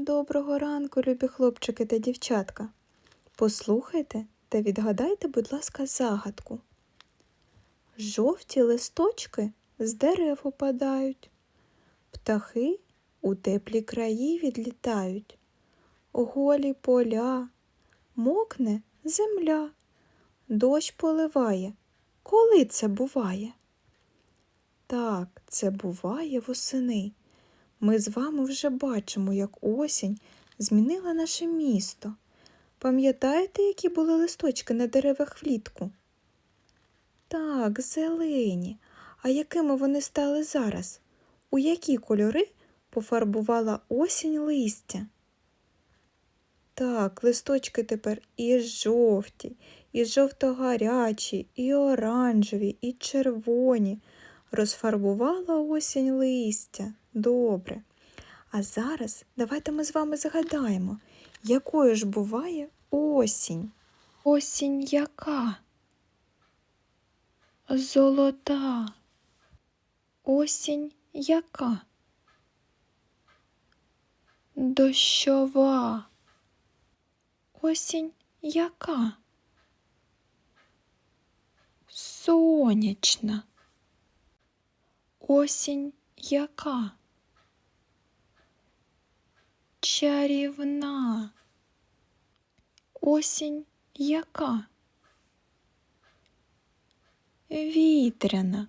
Доброго ранку, любі хлопчики та дівчатка. Послухайте та відгадайте, будь ласка, загадку. Жовті листочки з дерев опадають, птахи у теплі краї відлітають, голі поля, мокне земля, дощ поливає. Коли це буває? Так, це буває восени. Ми з вами вже бачимо, як осінь змінила наше місто. Пам'ятаєте, які були листочки на деревах влітку? Так, зелені. А якими вони стали зараз? У які кольори пофарбувала осінь листя? Так, листочки тепер і жовті, і жовто-гарячі, і оранжеві, і червоні. Розфарбувала осінь листя. Добре. А зараз давайте ми з вами згадаємо, якою ж буває осінь. Осінь яка? Золота. Осінь яка? Дощова. Осінь яка? Сонячна. Осінь яка? Чарівна. Осінь яка? Вітряна.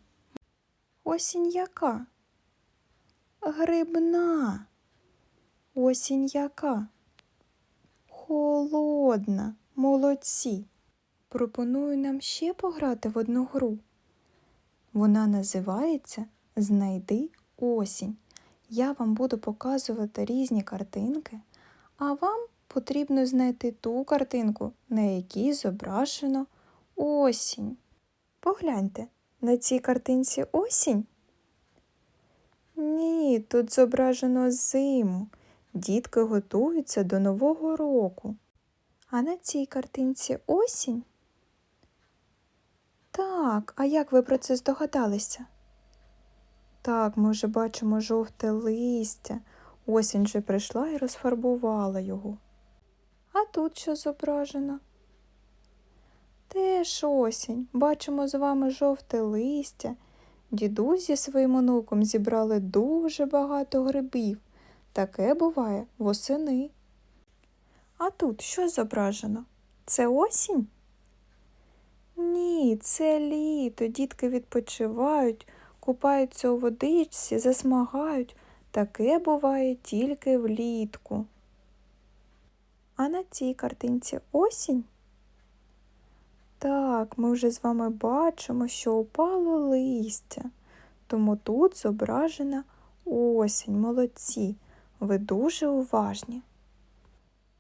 Осінь яка? Грибна. Осінь яка? Холодна. Молодці. Пропоную нам ще пограти в одну гру. Вона називається Знайди осінь. Я вам буду показувати різні картинки, а вам потрібно знайти ту картинку, на якій зображено осінь. Погляньте, на цій картинці осінь? Ні, тут зображено зиму. Дітки готуються до Нового року. А на цій картинці осінь? Так, а як ви про це здогадалися? Так, ми вже бачимо жовте листя. Осінь вже прийшла і розфарбувала його. А тут що зображено? Теж осінь. Бачимо з вами жовте листя. Дідусь зі своїм онуком зібрали дуже багато грибів. Таке буває восени. А тут що зображено? Це осінь? Ні, це літо. Дітки відпочивають, купаються у водичці, засмагають. Таке буває тільки влітку. А на цій картинці осінь? Так, ми вже з вами бачимо, що упало листя, тому тут зображена осінь, молодці. Ви дуже уважні.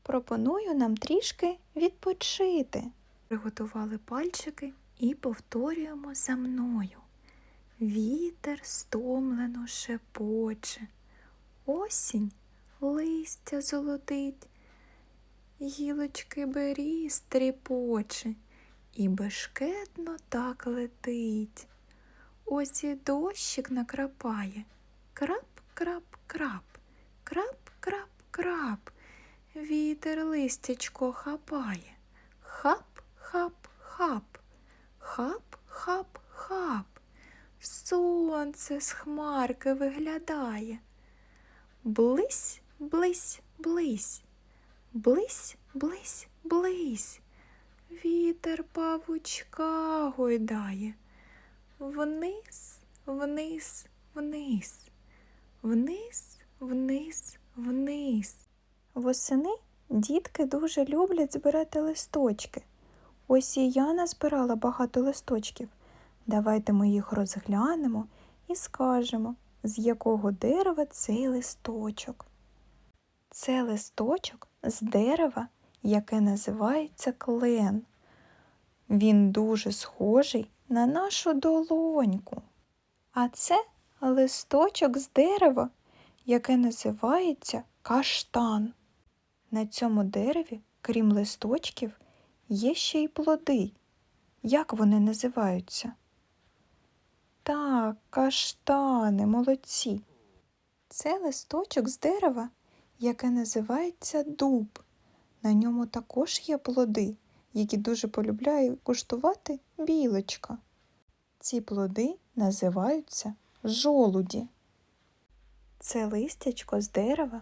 Пропоную нам трішки відпочити. Приготували пальчики і повторюємо за мною. Вітер стомлено шепоче, осінь листя золотить, гілочки беріз тріпоче і бешкетно так летить. Ось і дощик накрапає. Крап, крап, крап, крап, крап, крап. Вітер листячко хапає. Хап, хап, Сонце з хмарки виглядає. Блись, блись, блись, блись, блись, блись. Вітер павучка гойдає. Вниз, вниз, вниз, вниз, вниз, вниз. Восени дітки дуже люблять збирати листочки. Ось і я назбирала багато листочків. Давайте ми їх розглянемо і скажемо, з якого дерева цей листочок. Це листочок з дерева, яке називається клен. Він дуже схожий на нашу долоньку. А це листочок з дерева, яке називається каштан. На цьому дереві, крім листочків, є ще й плоди. Як вони називаються? Так, каштани, молодці. Це листочок з дерева, яке називається дуб. На ньому також є плоди, які дуже полюбляє куштувати білочка. Ці плоди називаються жолуді. Це листячко з дерева,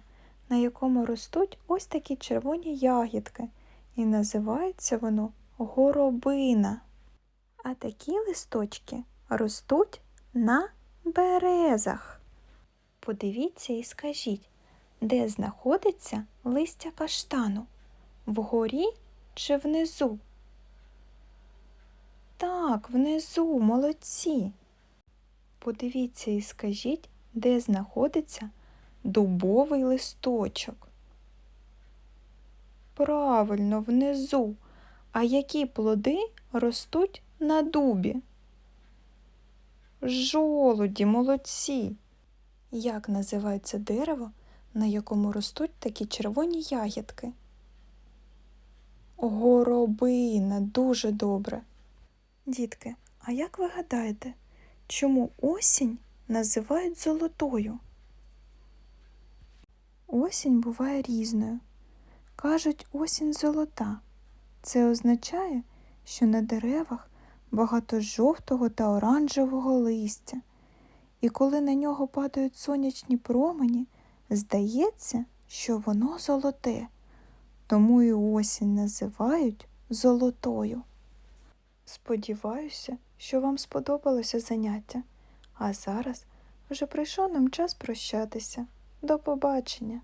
на якому ростуть ось такі червоні ягідки, і називається воно горобина. А такі листочки ростуть на березах. Подивіться і скажіть, де знаходиться листя каштану? Вгорі чи внизу? Так, внизу, молодці. Подивіться і скажіть, де знаходиться дубовий листочок. Правильно, внизу. А які плоди ростуть на дубі? Жолуді, молодці. Як називається дерево, на якому ростуть такі червоні ягідки? Горобина, дуже добре. Дітки, а як ви гадаєте, чому осінь називають золотою? Осінь буває різною. Кажуть, осінь золота. Це означає, що на деревах багато жовтого та оранжевого листя, і коли на нього падають сонячні промені, здається, що воно золоте, тому і осінь називають золотою. Сподіваюся, що вам сподобалося заняття, а зараз вже прийшов нам час прощатися. До побачення!